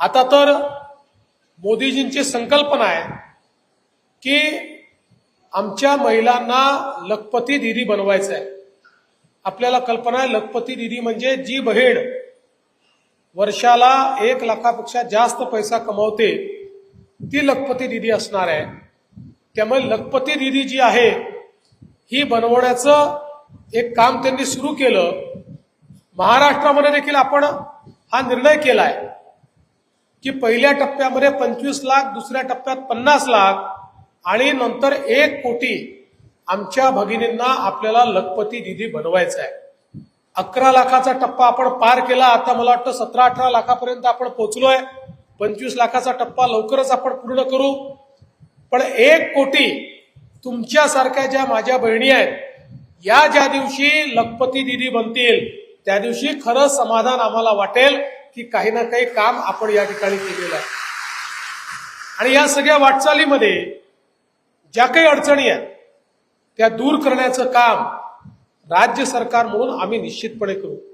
आता तर मोदीजींची संकल्पना आहे की आमच्या महिलांना लखपती दिदी बनवायचं आहे. आपल्याला कल्पना आहे लखपती दिदी म्हणजे जी बहीण वर्षाला एक लाखापेक्षा जास्त पैसा कमवते ती लखपती दिदी असणार आहे. त्यामुळे लखपती दिदी जी आहे ही बनवण्याचं एक काम त्यांनी सुरू केलं. महाराष्ट्रामध्ये देखील आपण हा निर्णय केला आहे की पहिल्या टप्प्यामध्ये पंचवीस लाख दुसऱ्या टप्प्यात पन्नास लाख आणि नंतर एक कोटी आमच्या भगिनींना आपल्याला लखपती दिदी बनवायचं आहे. अकरा लाखाचा टप्पा आपण पार केला आता मला वाटतं सतरा अठरा लाखापर्यंत आपण पोहोचलोय. पंचवीस लाखाचा टप्पा लवकरच आपण पूर्ण करू. पण एक कोटी तुमच्यासारख्या ज्या माझ्या बहिणी आहेत या ज्या दिवशी लखपती दिदी बनतील त्या दिवशी खरं समाधान आम्हाला वाटेल. की काही ना काही काम आपण या ठिकाणी केलेलं आहे. आणि या सगळ्या वाटचालीमध्ये ज्या काही अडचणी आहेत त्या दूर करण्याचं काम राज्य सरकार म्हणून आम्ही निश्चितपणे करू.